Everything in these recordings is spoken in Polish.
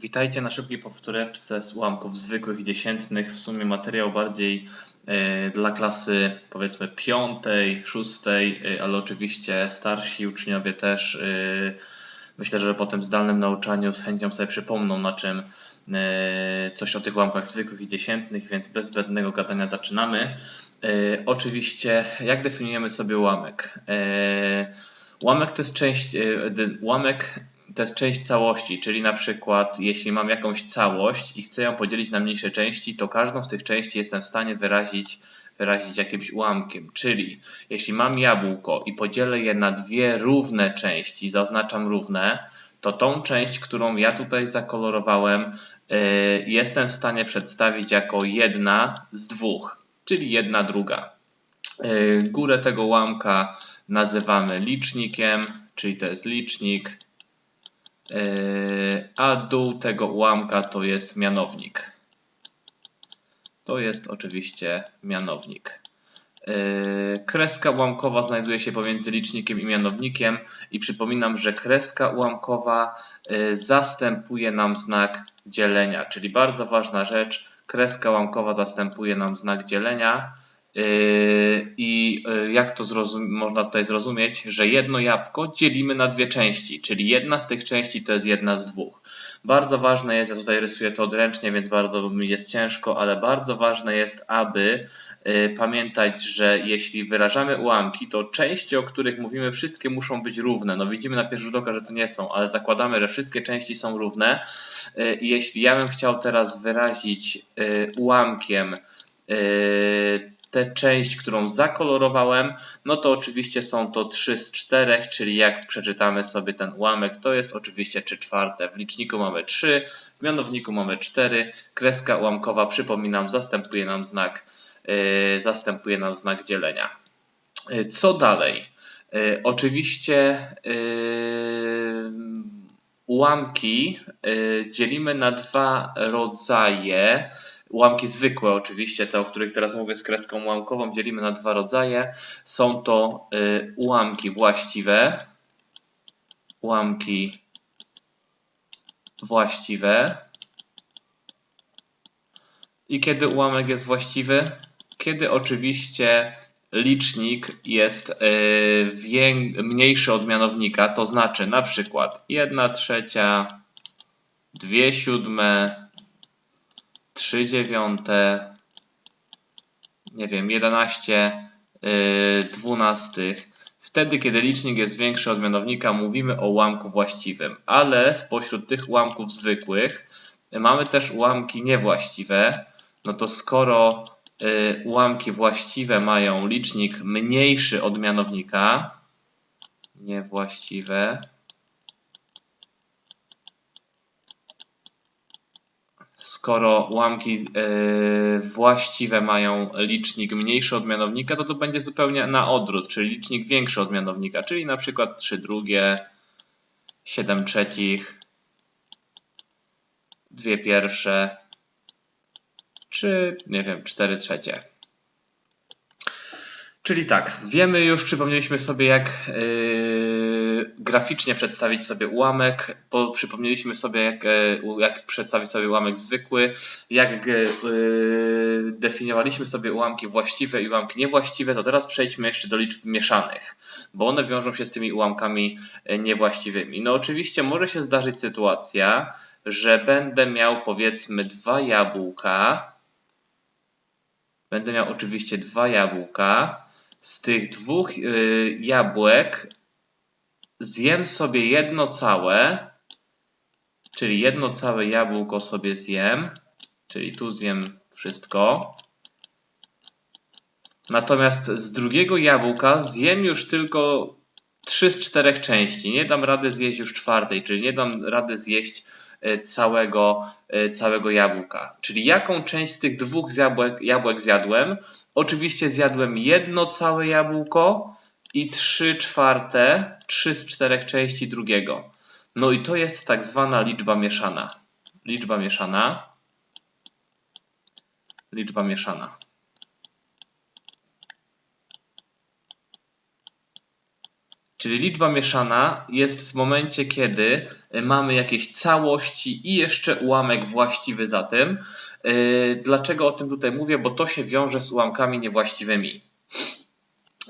Witajcie na szybkiej powtóreczce z ułamków zwykłych i dziesiętnych. W sumie materiał bardziej e, dla klasy powiedzmy piątej, szóstej, e, ale oczywiście starsi uczniowie też. e, myślę, że po tym zdalnym nauczaniu z chęcią sobie przypomną na czym coś o tych ułamkach zwykłych i dziesiętnych, więc bez zbędnego gadania zaczynamy. Oczywiście, jak definiujemy sobie ułamek? Ułamek to jest część, ułamek to jest część całości, czyli na przykład jeśli mam jakąś całość i chcę ją podzielić na mniejsze części, to każdą z tych części jestem w stanie wyrazić, wyrazić jakimś ułamkiem. Czyli jeśli mam jabłko i podzielę je na dwie równe części, zaznaczam równe, to tą część, którą ja tutaj zakolorowałem, yy, jestem w stanie przedstawić jako jedna z dwóch, czyli jedna druga. Yy, Górę tego ułamka nazywamy licznikiem, czyli to jest licznik, a dół tego ułamka to jest mianownik. To jest oczywiście mianownik. Yy, Kreska ułamkowa znajduje się pomiędzy licznikiem i mianownikiem i przypominam, że kreska ułamkowa yy, zastępuje nam znak dzielenia, czyli bardzo ważna rzecz. Kreska ułamkowa zastępuje nam znak dzielenia. Yy, I yy, jak to można tutaj zrozumieć, że jedno jabłko dzielimy na dwie części, czyli jedna z tych części to jest jedna z dwóch. Bardzo ważne jest, ja tutaj rysuję to odręcznie, więc bardzo mi jest ciężko, ale bardzo ważne jest, aby yy, pamiętać, że jeśli wyrażamy ułamki, to części, o których mówimy, wszystkie muszą być równe. No widzimy na pierwszy rzut oka, że to nie są, ale zakładamy, że wszystkie części są równe. Jeśli ja bym chciał teraz wyrazić ułamkiem tę część, którą zakolorowałem, no to oczywiście są to 3 z 4, czyli jak przeczytamy sobie ten ułamek, to jest oczywiście 3 czwarte. W liczniku mamy 3, w mianowniku mamy 4. Kreska ułamkowa, przypominam, zastępuje nam znak, yy, zastępuje nam znak dzielenia. Yy, co dalej? Yy, oczywiście yy, ułamki yy, dzielimy na dwa rodzaje. Ułamki zwykłe oczywiście, te o których teraz mówię z kreską ułamkową, dzielimy na dwa rodzaje. Są to y, ułamki właściwe, ułamki właściwe. I kiedy ułamek jest właściwy? Kiedy oczywiście licznik jest y, mniejszy od mianownika, to znaczy na przykład 1 trzecia, 2 siódme, 3 dziewiąte, nie wiem, 11 yy, dwunastych. Wtedy, kiedy licznik jest większy od mianownika, mówimy o ułamku właściwym, ale spośród tych ułamków zwykłych mamy też ułamki niewłaściwe. No to skoro yy, ułamki właściwe mają licznik mniejszy od mianownika, niewłaściwe, skoro ułamki yy, właściwe mają licznik mniejszy od mianownika, to to będzie zupełnie na odwrót, czyli licznik większy od mianownika, czyli na przykład 3 drugie, 7 trzecich, 2 pierwsze, czy nie wiem, 4 trzecie. Czyli tak, wiemy już, przypomnieliśmy sobie jak yy, graficznie przedstawić sobie ułamek, po, przypomnieliśmy sobie jak, yy, jak przedstawić sobie ułamek zwykły, jak yy, definiowaliśmy sobie ułamki właściwe i ułamki niewłaściwe, to teraz przejdźmy jeszcze do liczb mieszanych, bo one wiążą się z tymi ułamkami yy, niewłaściwymi. No oczywiście może się zdarzyć sytuacja, że będę miał powiedzmy dwa jabłka, będę miał oczywiście dwa jabłka, z tych dwóch jabłek zjem sobie jedno całe, czyli jedno całe jabłko sobie zjem, czyli tu zjem wszystko. Natomiast z drugiego jabłka zjem już tylko 3 z 4 części. Nie dam rady zjeść już czwartej, czyli nie dam rady zjeść y, całego, y, całego jabłka. Czyli jaką część z tych dwóch jabłek, jabłek zjadłem? Oczywiście zjadłem jedno całe jabłko i 3 czwarte, 3 z 4 części drugiego. No i to jest tak zwana liczba mieszana. Liczba mieszana. Liczba mieszana. Czyli liczba mieszana jest w momencie, kiedy y, mamy jakieś całości i jeszcze ułamek właściwy za tym. Y, Dlaczego o tym tutaj mówię? Bo to się wiąże z ułamkami niewłaściwymi.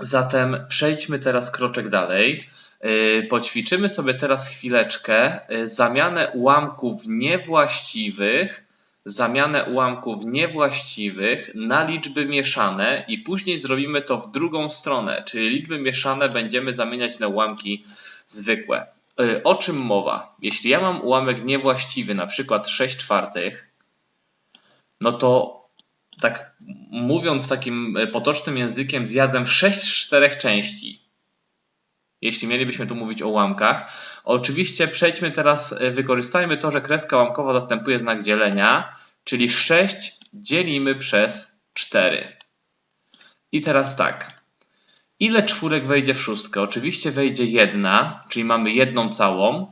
Zatem przejdźmy teraz kroczek dalej. Yy, Poćwiczymy sobie teraz chwileczkę yy, zamianę ułamków niewłaściwych, zamianę ułamków niewłaściwych na liczby mieszane i później zrobimy to w drugą stronę, czyli liczby mieszane będziemy zamieniać na ułamki zwykłe. Yy, O czym mowa? Jeśli ja mam ułamek niewłaściwy, na przykład 6 czwartych, no to tak mówiąc takim e, potocznym językiem, zjadłem 6 z 4 części. Jeśli mielibyśmy tu mówić o ułamkach. Oczywiście przejdźmy teraz, e, wykorzystajmy to, że kreska ułamkowa zastępuje znak dzielenia, czyli 6 dzielimy przez 4. I teraz tak. Ile czwórek wejdzie w szóstkę? Oczywiście wejdzie jedna, czyli mamy jedną całą.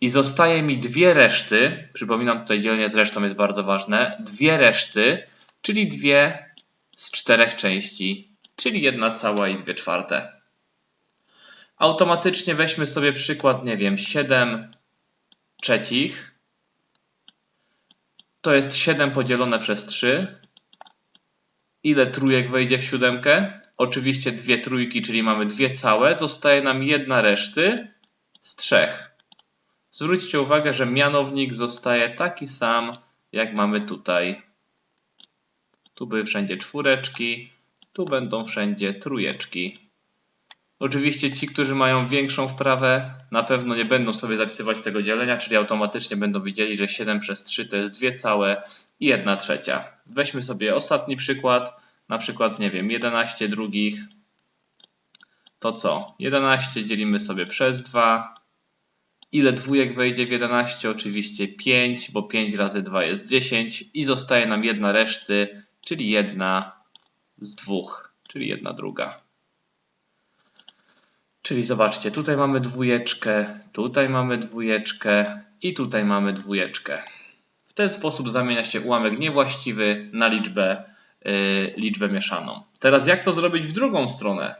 I zostaje mi dwie reszty. Przypominam, tutaj dzielenie z resztą jest bardzo ważne. Dwie reszty, czyli dwie z czterech części, czyli jedna cała i dwie czwarte. Automatycznie weźmy sobie przykład, nie wiem, 7 trzecich. To jest 7 podzielone przez 3. Ile trójek wejdzie w siódemkę? Oczywiście dwie trójki, czyli mamy dwie całe. Zostaje nam jedna reszty z trzech. Zwróćcie uwagę, że mianownik zostaje taki sam, jak mamy tutaj. Tu były wszędzie czwóreczki, tu będą wszędzie trójeczki. Oczywiście ci, którzy mają większą wprawę, na pewno nie będą sobie zapisywać tego dzielenia, czyli automatycznie będą widzieli, że 7 przez 3 to jest 2 całe i 1 trzecia. Weźmy sobie ostatni przykład, na przykład, nie wiem, 11 drugich. To co? 11 dzielimy sobie przez 2. Ile dwójek wejdzie w 11? Oczywiście 5, bo 5 razy 2 jest 10 i zostaje nam jedna reszty, czyli jedna z dwóch, czyli jedna druga. Czyli zobaczcie, tutaj mamy dwójeczkę, tutaj mamy dwójeczkę i tutaj mamy dwójeczkę. W ten sposób zamienia się ułamek niewłaściwy na liczbę, yy, liczbę mieszaną. Teraz jak to zrobić w drugą stronę?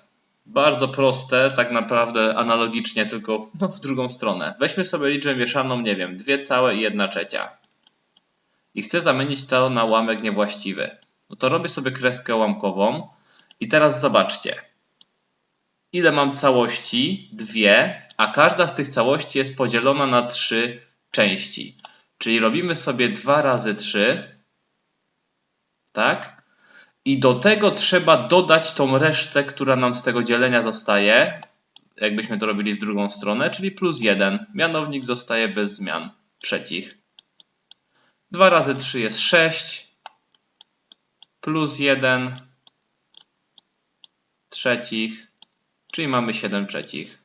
Bardzo proste, tak naprawdę analogicznie, tylko no, w drugą stronę. Weźmy sobie liczbę mieszaną, nie wiem, 2 całe i 1 trzecia. I chcę zamienić to na ułamek niewłaściwy. No to robię sobie kreskę ułamkową i teraz zobaczcie ile mam całości? Dwie, a każda z tych całości jest podzielona na trzy części. Czyli robimy sobie 2 razy 3, tak? I do tego trzeba dodać tą resztę, która nam z tego dzielenia zostaje, jakbyśmy to robili w drugą stronę, czyli plus 1. Mianownik zostaje bez zmian. Trzecich. 2 razy 3 jest 6, plus 1 trzecich czyli mamy 7 trzecich.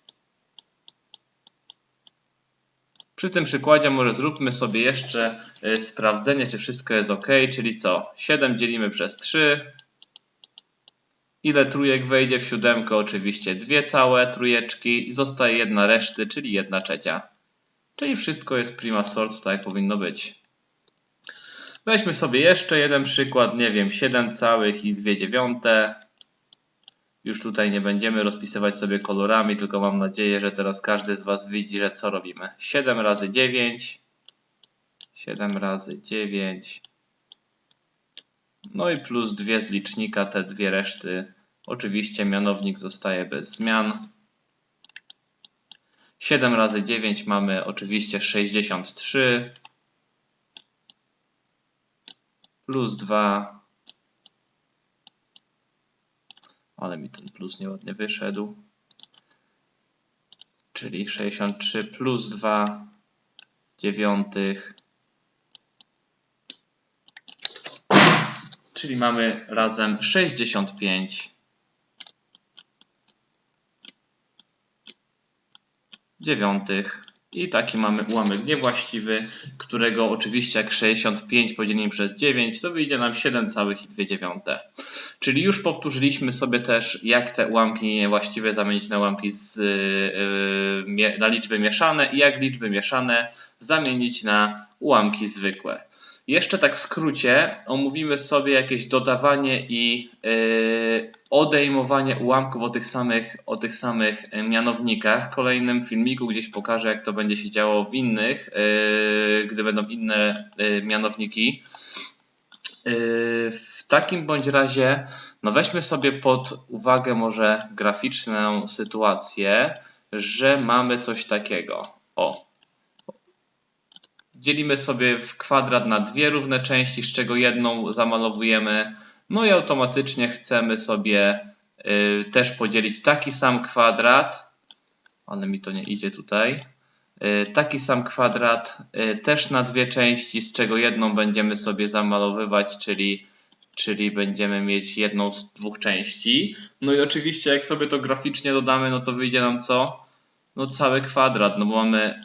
Przy tym przykładzie może zróbmy sobie jeszcze y, sprawdzenie, czy wszystko jest ok, czyli co? 7 dzielimy przez 3. Ile trójek wejdzie w siódemkę? Oczywiście dwie całe trójeczki. Zostaje jedna reszty, czyli jedna trzecia. Czyli wszystko jest prima sort, tak jak powinno być. Weźmy sobie jeszcze jeden przykład, nie wiem, 7 całych i 2 dziewiąte. Już tutaj nie będziemy rozpisywać sobie kolorami, tylko mam nadzieję, że teraz każdy z Was widzi, że co robimy. 7 razy 9. 7 razy 9. No i plus 2 z licznika, te dwie reszty. Oczywiście mianownik zostaje bez zmian. 7 razy 9 mamy oczywiście 63. Plus 2 ale mi ten plus nieładnie wyszedł. Czyli 63 plus 2 dziewiątych. Czyli mamy razem 65 dziewiątych. I taki mamy ułamek niewłaściwy, którego oczywiście jak 65 podzielimy przez 9, to wyjdzie nam 7,2. Czyli już powtórzyliśmy sobie też, jak te ułamki niewłaściwe zamienić na ułamki z, yy, na liczby mieszane i jak liczby mieszane zamienić na ułamki zwykłe. Jeszcze tak w skrócie omówimy sobie jakieś dodawanie i yy, odejmowanie ułamków o tych samych, o tych samych yy, mianownikach. W kolejnym filmiku gdzieś pokażę, jak to będzie się działo w innych, yy, gdy będą inne yy, mianowniki. W takim bądź razie, no weźmy sobie pod uwagę może graficzną sytuację, że mamy coś takiego. O, dzielimy sobie w kwadrat na dwie równe części, z czego jedną zamalowujemy. No i automatycznie chcemy sobie y, też podzielić taki sam kwadrat, ale mi to nie idzie tutaj. Y, taki sam kwadrat y, też na dwie części, z czego jedną będziemy sobie zamalowywać, czyli, czyli będziemy mieć jedną z dwóch części. No i oczywiście jak sobie to graficznie dodamy, no to wyjdzie nam co? No cały kwadrat, no bo mamy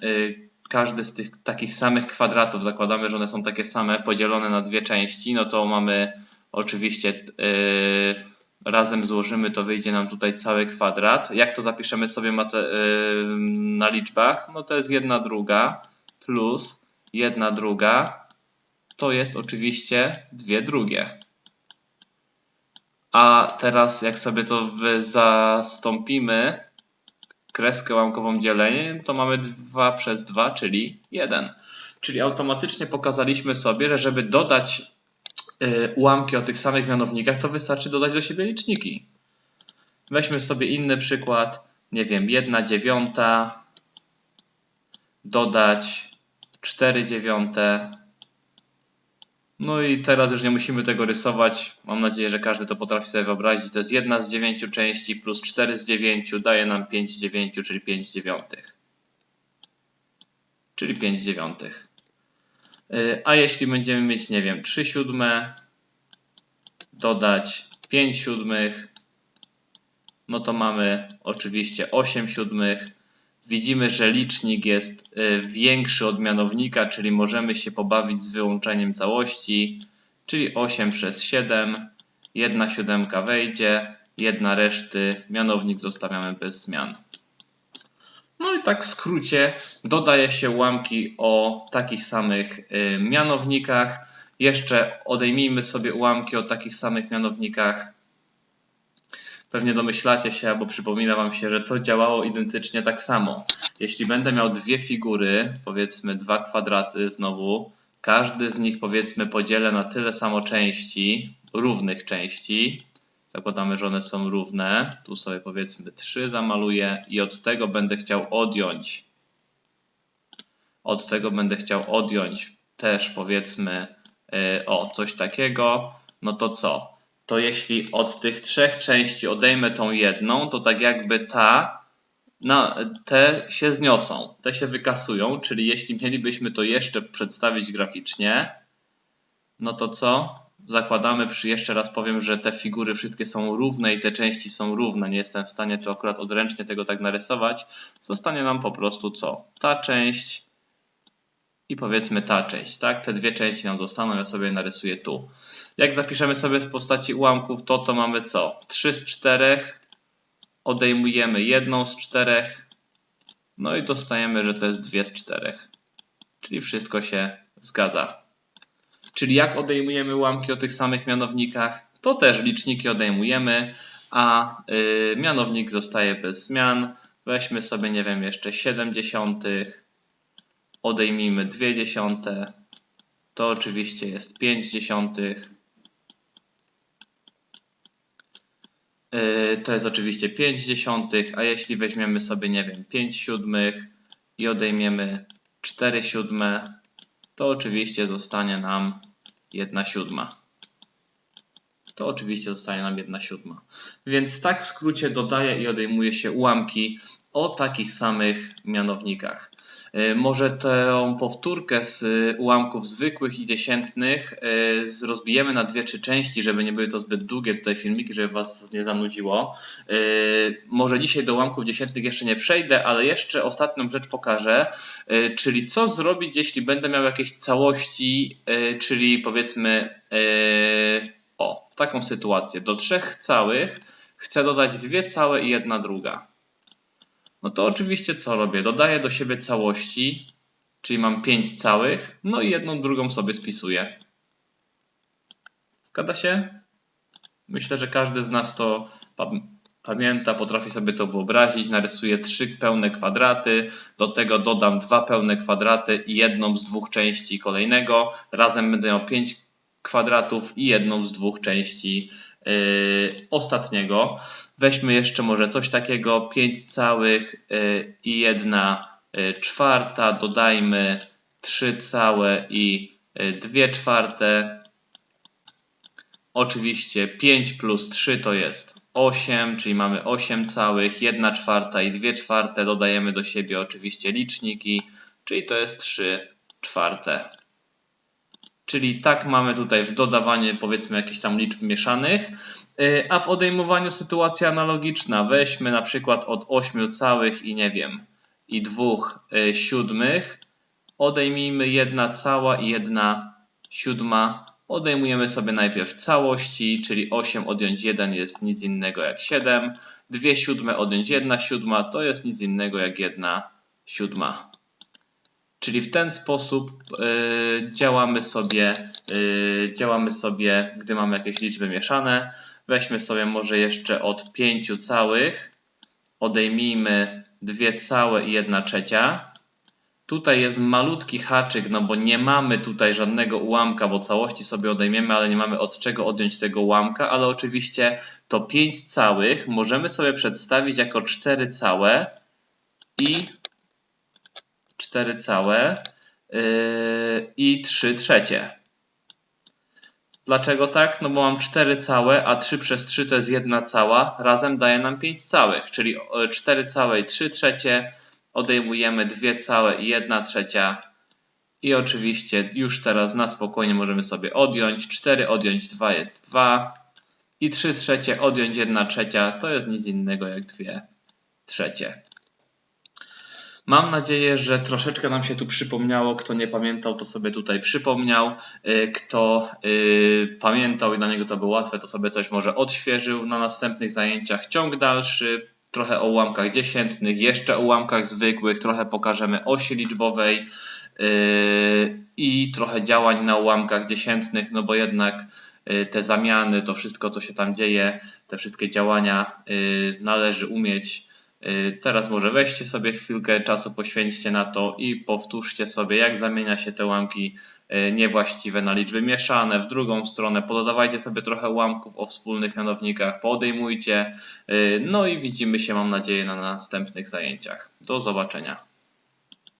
każdy z tych takich samych kwadratów, zakładamy, że one są takie same, podzielone na dwie części, no to mamy oczywiście yy, razem złożymy, to wyjdzie nam tutaj cały kwadrat. Jak to zapiszemy sobie yy, na liczbach? No to jest jedna druga plus jedna druga, to jest oczywiście dwie drugie. A teraz jak sobie to zastąpimy, kreskę łamkową dzieleniem, to mamy 2 przez 2, czyli 1. Czyli automatycznie pokazaliśmy sobie, że żeby dodać y, ułamki o tych samych mianownikach, to wystarczy dodać do siebie liczniki. Weźmy sobie inny przykład, nie wiem, 1 dziewiąta, dodać 4 dziewiąte, no i teraz już nie musimy tego rysować. Mam nadzieję, że każdy to potrafi sobie wyobrazić. To jest jedna z dziewięciu części plus 4 z 9 daje nam 5 z 9, czyli 5 dziewiątych. Czyli 5 dziewiątych. Y, a jeśli będziemy mieć, nie wiem, 3 siódme, dodać 5 siódmych, no to mamy oczywiście 8 siódmych, widzimy, że licznik jest y, większy od mianownika, czyli możemy się pobawić z wyłączeniem całości, czyli 8 przez 7, jedna siódemka wejdzie, jedna reszty, mianownik zostawiamy bez zmian. No i tak w skrócie dodaje się ułamki o takich samych y, mianownikach. Jeszcze odejmijmy sobie ułamki o takich samych mianownikach Pewnie domyślacie się, albo przypomina Wam się, że to działało identycznie tak samo. Jeśli będę miał dwie figury, powiedzmy dwa kwadraty znowu, każdy z nich powiedzmy podzielę na tyle samo części, równych części. Zakładamy, że one są równe. Tu sobie powiedzmy 3 zamaluję i od tego będę chciał odjąć. Od tego będę chciał odjąć też powiedzmy yy, o coś takiego. No to co? To jeśli od tych trzech części odejmę tą jedną, to tak jakby ta, no, te się zniosą, te się wykasują, czyli jeśli mielibyśmy to jeszcze przedstawić graficznie, no to co? Zakładamy, przy jeszcze raz powiem, że te figury wszystkie są równe i te części są równe. Nie jestem w stanie tu akurat odręcznie tego tak narysować. Zostanie nam po prostu co? Ta część i powiedzmy ta część, tak? Te dwie części nam dostaną, ja sobie narysuję tu. Jak zapiszemy sobie w postaci ułamków, to to mamy co? 3 z 4, odejmujemy jedną z 4, no i dostajemy, że to jest 2 z 4. Czyli wszystko się zgadza. Czyli jak odejmujemy ułamki o tych samych mianownikach, to też liczniki odejmujemy, a yy, mianownik zostaje bez zmian. Weźmy sobie, nie wiem, jeszcze 7 dziesiątych, odejmijmy 2 dziesiąte, to oczywiście jest 5 dziesiątych. Yy, to jest oczywiście 5 dziesiątych, a jeśli weźmiemy sobie, nie wiem, 5 siódmych i odejmiemy 4 siódme, to oczywiście zostanie nam 1 siódma. To oczywiście zostanie nam 1 siódma. Więc tak w skrócie dodaje i odejmuje się ułamki o takich samych mianownikach. E, może tę powtórkę z ułamków zwykłych i dziesiętnych e, rozbijemy na dwie trzy części, żeby nie były to zbyt długie tutaj filmiki, żeby Was nie zanudziło. E, może dzisiaj do ułamków dziesiętnych jeszcze nie przejdę, ale jeszcze ostatnią rzecz pokażę, czyli co zrobić, jeśli będę miał jakieś całości, czyli powiedzmy o, taką sytuację. Do trzech całych chcę dodać dwie całe i jedna druga no to oczywiście co robię? Dodaję do siebie całości czyli mam 5 całych, no i jedną drugą sobie spisuję. Zgadza się? Myślę, że każdy z nas to pa- pamięta, potrafi sobie to wyobrazić. Narysuję trzy pełne kwadraty, do tego dodam dwa pełne kwadraty i jedną z dwóch części kolejnego. Razem będę miał pięć kwadratów i jedną z dwóch części ostatniego. Weźmy jeszcze może coś takiego, 5 całych yy, i jedna yy, czwarta, dodajmy 3 całe i 2 czwarte. Oczywiście 5 plus 3 to jest 8, czyli mamy 8 całych, 1 czwarta i 2 czwarte. Dodajemy do siebie oczywiście liczniki, czyli to jest 3 czwarte. Czyli tak mamy tutaj w dodawaniu powiedzmy jakichś tam liczb mieszanych, Yy, a w odejmowaniu sytuacja analogiczna. Weźmy na przykład od 8 całych i nie wiem, i 2 yy, siódmych. Odejmijmy 1 cała i 1 siódma. Odejmujemy sobie najpierw całości, czyli 8 odjąć 1 jest nic innego jak 7. 2 siódme odjąć 1 siódma to jest nic innego jak 1 siódma. Czyli w ten sposób y, działamy sobie, y, działamy sobie, gdy mamy jakieś liczby mieszane. Weźmy sobie może jeszcze od 5 całych, odejmijmy 2 całe i 1 trzecia. Tutaj jest malutki haczyk, no bo nie mamy tutaj żadnego ułamka, bo całości sobie odejmiemy, ale nie mamy od czego odjąć tego ułamka, ale oczywiście to 5 całych możemy sobie przedstawić jako 4 całe i 4 całe yy, i 3 trzecie. Dlaczego tak? No bo mam 4 całe, a 3 przez 3 to jest 1 cała. Razem daje nam 5 całych, czyli 4 całe i 3 trzecie. Odejmujemy 2 całe i 1 trzecia. I oczywiście już teraz na spokojnie możemy sobie odjąć. 4 odjąć 2 jest 2. I 3 trzecie odjąć 1 trzecia to jest nic innego jak 2 trzecie. Mam nadzieję, że troszeczkę nam się tu przypomniało. Kto nie pamiętał, to sobie tutaj przypomniał. Y, Kto y, pamiętał i dla niego to było łatwe, to sobie coś może odświeżył na następnych zajęciach. Ciąg dalszy, trochę o ułamkach dziesiętnych, jeszcze o ułamkach zwykłych, trochę pokażemy osi liczbowej y, i trochę działań na ułamkach dziesiętnych, no bo jednak te zamiany, to wszystko, co się tam dzieje, te wszystkie działania należy umieć Teraz może weźcie sobie chwilkę czasu, poświęćcie na to i powtórzcie sobie, jak zamienia się te ułamki y, niewłaściwe na liczby mieszane. W drugą stronę pododawajcie sobie trochę ułamków o wspólnych mianownikach, podejmujcie. y, No i widzimy się, mam nadzieję, na następnych zajęciach. Do zobaczenia.